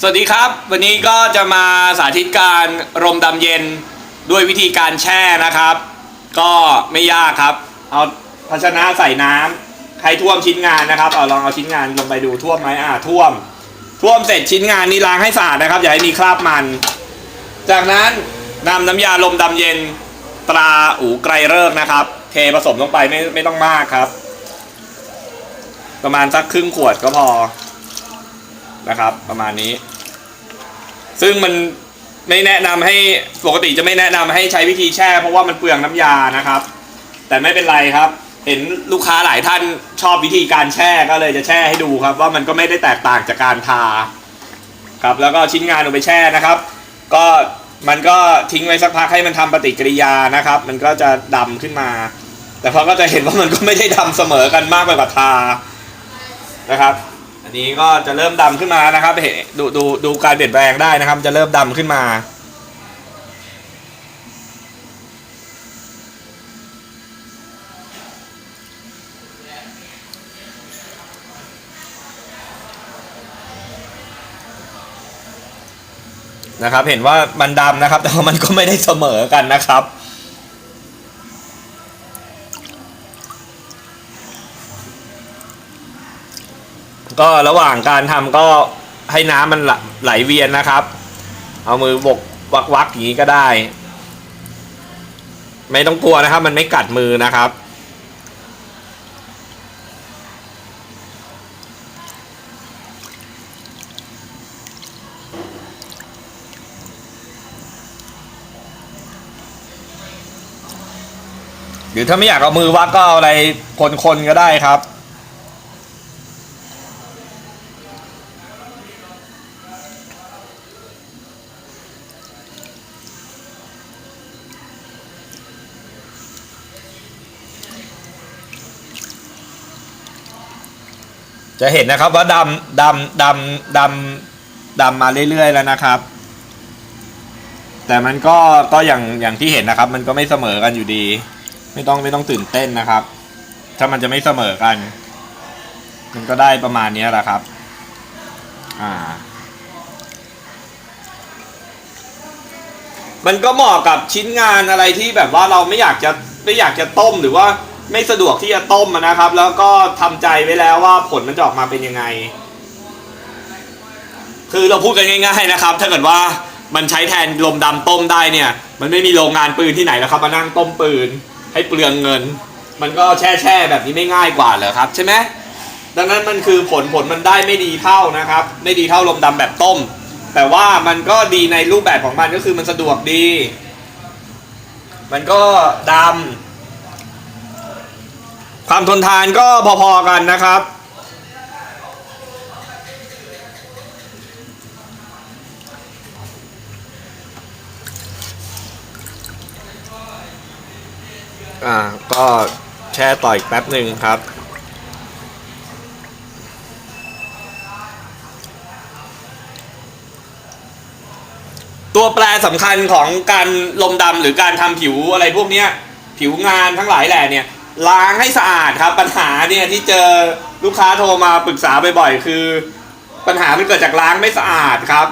สวัสดีครับ วันนี้ก็จะมาสาธิตการรมดำเย็นด้วยวิธีการแช่นะครับ ก็ไม่ยากครับ เอาภาชนะใส่น้ำใครท่วมชิ้นงานนะครับ เอาลองเอาชิ้นงานลงไปดูท่วมไหมอ่าท่วม ท่วมเสร็จชิ้นงานนี้ล้างให้สะอาดนะครับ อย่าให้มีคราบมัน จากนั้นนำน้ำยาลมดำเย็นตราอูไกรเลิกษ์นะครับ เทผสมลงไปไม่ไม่ต้องมากครับ ประมาณสักครึ่งขวดก็พอ นะครับ ประมาณนี้ ซึ่งมันไม่แนะนำให้ปกติจะไม่แนะนำให้ใช้วิธีแช่ เพราะว่ามันเปลืองน้ำยานะครับ แต่ไม่เป็นไรครับ เห็นลูกค้าหลายท่านชอบวิธีการแช่ก็เลยจะแช่ให้ดูครับ ว่ามันก็ไม่ได้แตกต่างจากการทาครับแล้วก็ชิ้นงานลงไปแช่นะครับ ก็มันก็ทิ้งไว้สักพักให้มันทำปฏิกิริยานะครับ มันก็จะดำขึ้นมา แต่พอก็จะเห็นว่ามันก็ไม่ได้ดำเสมอกันมากไปกว่าทานะครับ อันนี้ก็จะเริ่มดำขึ้นมานะครับเห็นดูดูดูการเปลี่ยนแปลงได้นะครับ จะเริ่มดำขึ้นมา นะครับ เห็นว่ามันดำนะครับ แต่ว่ามันก็ไม่ได้เสมอกันนะครับ ก็ระหว่างการทำก็ให้น้ำมันไหลเวียนนะครับ เอามือบกวักวักๆอย่างนี้ก็ได้ ไม่ต้องกลัวนะครับ มันไม่กัดมือนะครับ หรือถ้าไม่อยากเอามือวักก็เอาอะไรคนๆก็ได้ครับ จะเห็นนะครับว่าดำดำดำดำดำมาเรื่อยๆแล้วนะครับ แต่มันก็ก็อย่างอย่างที่เห็นนะครับ มันก็ไม่เสมอกันอยู่ดี ไม่ต้องไม่ต้องตื่นเต้นนะครับ ถ้ามันจะไม่เสมอกัน มันก็ได้ประมาณนี้แหละครับ อ่า มันก็เหมาะกับชิ้นงานอะไรที่แบบว่าเราไม่อยากจะไม่อยากจะต้มหรือว่า ไม่สะดวกที่จะต้มนะครับ แล้วก็ทำใจไว้แล้วว่าผลมันจะออกมาเป็นยังไง คือเราพูดกันง่าย ๆนะครับ ถ้าเกิดว่ามันใช้แทนลมดำต้มได้เนี่ย มันไม่มีโรงงานปืนที่ไหนแล้วครับมานั่งต้มปืนให้เปลืองเงิน มันก็แช่แช่แบบนี้ไม่ง่ายกว่าเหรอครับใช่ไหมดังนั้นมันคือผลผลมันได้ไม่ดีเท่านะครับ ไม่ดีเท่าลมดำแบบต้ม แต่ว่ามันก็ดีในรูปแบบของมันก็คือมันสะดวกดี มันก็ดำ ความทนทานก็พอๆกันนะครับ อ่า ก็แช่ต่ออีกแป๊บหนึ่งครับตัวแปรสำคัญของการลมดำหรือการทำผิวอะไรพวกเนี้ย ผิวงานทั้งหลายแหล่เนี่ย ล้างให้สะอาดครับ ปัญหาเนี่ยที่เจอลูกค้าโทรมาปรึกษาบ่อยๆคือ ปัญหามันเกิดจากล้างไม่สะอาดครับ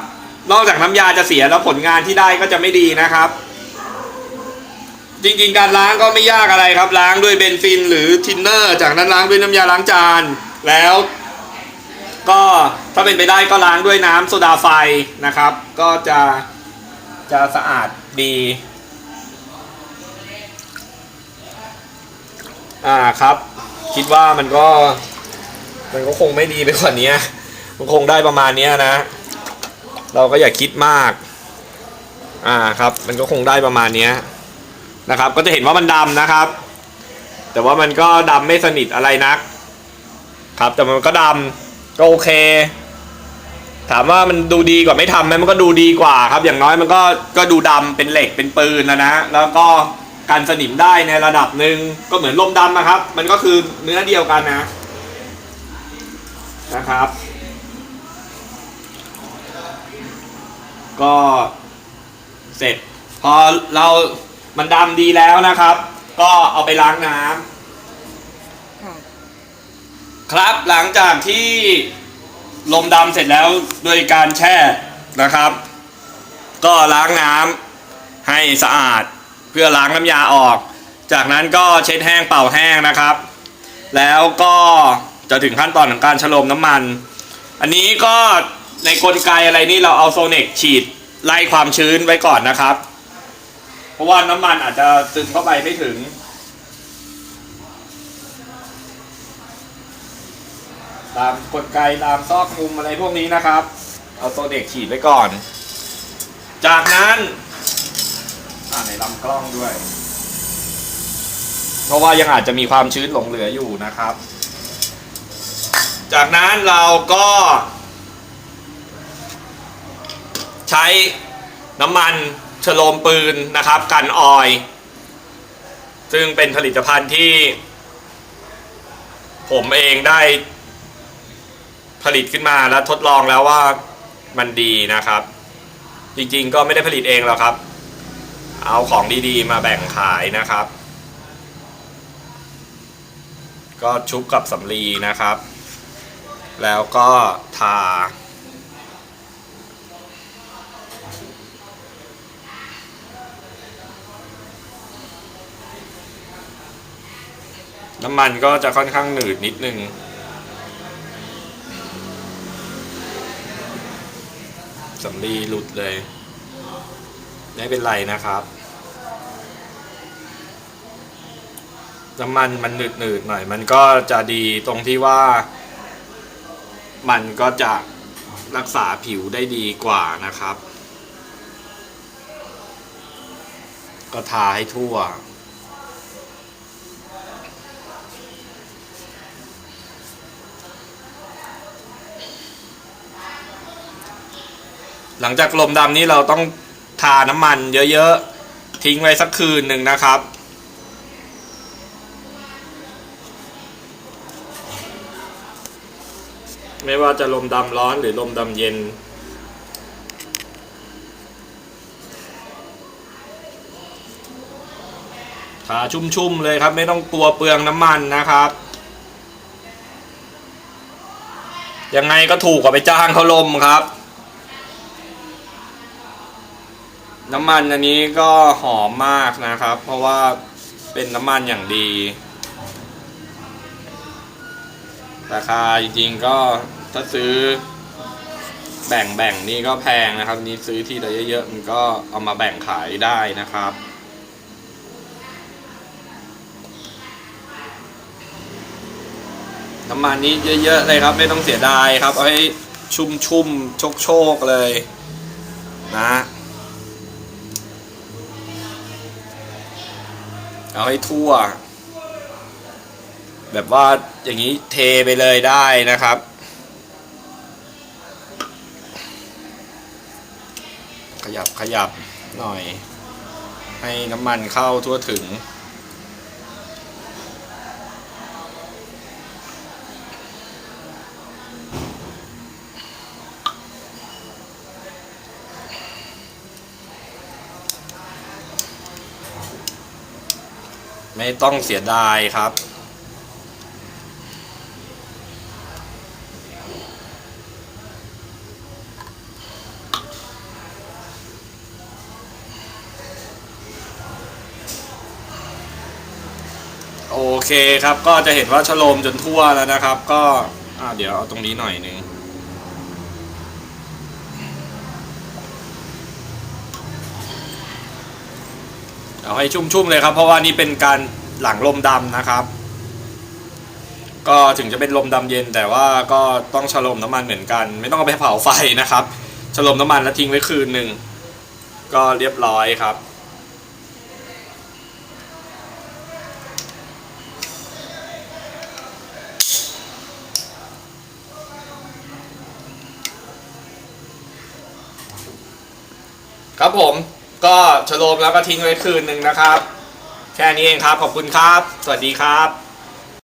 นอกจากน้ำยาจะเสียแล้วผลงานที่ได้ก็จะไม่ดีนะครับ จริงๆ การล้างก็ไม่ยากอะไรครับ ล้างด้วยเบนซินหรือทินเนอร์ จากนั้นล้างด้วยน้ำยาล้างจาน แล้วก็ถ้าเป็นไปได้ก็ล้างด้วยน้ำโซดาไฟนะครับ ก็จะจะสะอาดดี อ่าครับ คิดว่ามันก็ มันก็คงไม่ดีไปกว่านี้มันคงได้ประมาณนี้นะ เราก็อย่าคิดมาก อ่าครับ มันก็คงได้ประมาณนี้นะครับ ก็จะเห็นว่ามันดำนะครับ แต่ว่ามันก็ดำไม่สนิทอะไรนัก ครับ แต่มันก็ดำก็โอเค ถามว่ามันดูดีกว่าไม่ทำไหมมันก็ดูดีกว่าครับ อย่างน้อยมันก็ก็ดูดำเป็นเหล็กเป็นปืนนะนะแล้วก็ การสนิมได้ในระดับหนึ่งก็เหมือนลมดำนะครับ มันก็คือเนื้อเดียวกันนะนะครับ ก็เสร็จ พอเรามันดำดีแล้วนะครับ ก็เอาไปล้างน้ำค่ะครับหลังจากที่ลมดำเสร็จแล้วโดยการแช่นะครับ ก็ล้างน้ำให้สะอาด เพื่อล้างน้ำยาออก จากนั้นก็เช็ดแห้งเป่าแห้งนะครับ แล้วก็จะถึงขั้นตอนของการฉโลมน้ำมัน อันนี้ก็ในกลไกอะไรนี่เราเอาโซเนกฉีดไล่ความชื้นไว้ก่อนนะครับ เพราะว่าน้ำมันอาจจะซึมเข้าไปไม่ถึงตามกลไกตามซอกมุมอะไรพวกนี้นะครับ เอาโซเน็กฉีดไว้ก่อน จากนั้น อ่าในลำกล้องด้วย เพราะว่ายังอาจจะมีความชื้นหลงเหลืออยู่นะครับ จากนั้นเราก็ ใช้น้ำมันฉโลมปืนนะครับ กันออย ซึ่งเป็นผลิตภัณฑ์ที่ ผมเองได้ผลิตขึ้นมาแล้วทดลองแล้วว่ามันดีนะครับ จริงๆก็ไม่ได้ผลิตเองหรอกครับ เอาของดีๆ มาแบ่งขายนะครับ ก็ชุบกับสำลีนะครับ แล้วก็ทา น้ำมันก็จะค่อนข้างหนืดนิดนึงสำลีหลุดเลย ไม่เป็นไรนะครับน้ำมันมันหนืดหนืดๆหน่อย มันก็จะดีตรงที่ว่า มันก็จะรักษาผิวได้ดีกว่านะครับ ก็ทาให้ทั่ว หลังจากลมดำนี้เราต้อง ทาน้ำมันเยอะๆ ทิ้งไว้สักคืนหนึ่งนะครับ ไม่ว่าจะลมดำร้อนหรือลมดำเย็น ทาชุ่มๆเลยครับ ไม่ต้องกลัวเปลืองน้ำมันนะครับยังไงก็ถูกกว่าไปจ้างเขาลมครับ น้ำมันอันนี้ก็หอมมากนะครับ เพราะว่าเป็นน้ำมันอย่างดี ราคาจริงๆก็ถ้าซื้อแบ่งแบ่งๆนี่ก็แพงนะครับ นี่ซื้อที่ละเยอะๆมันก็เอามาแบ่งขายได้นะครับ น้ำมันนี้เยอะๆเลยครับ ไม่ต้องเสียดายครับ เอาให้ชุ่มๆโชกๆเลยนะ เอาให้ทั่ว แบบว่าอย่างนี้เทไปเลยได้นะครับ ขยับขยับหน่อย ให้น้ำมันเข้าทั่วถึง ไม่ต้องเสียดายครับ โอเคครับก็จะเห็นว่าฉโลมจนทั่วแล้วนะครับ ก็เดี๋ยวเอาตรงนี้หน่อยนึง เอาให้ชุ่มๆเลยครับ เพราะว่านี่เป็นการหลังลมดำนะครับ ก็ถึงจะเป็นลมดำเย็น แต่ว่าก็ต้องฉโลมน้ำมันเหมือนกัน ไม่ต้องเอาไปเผาไฟนะครับฉโลมน้ำมันแล้วทิ้งไว้คืนหนึ่งก็เรียบร้อยครับครับผม ก็ฉโลมแล้วก็ทิ้งไว้คืนหนึ่งนะครับ แค่นี้เองครับ ขอบคุณครับ สวัสดีครับ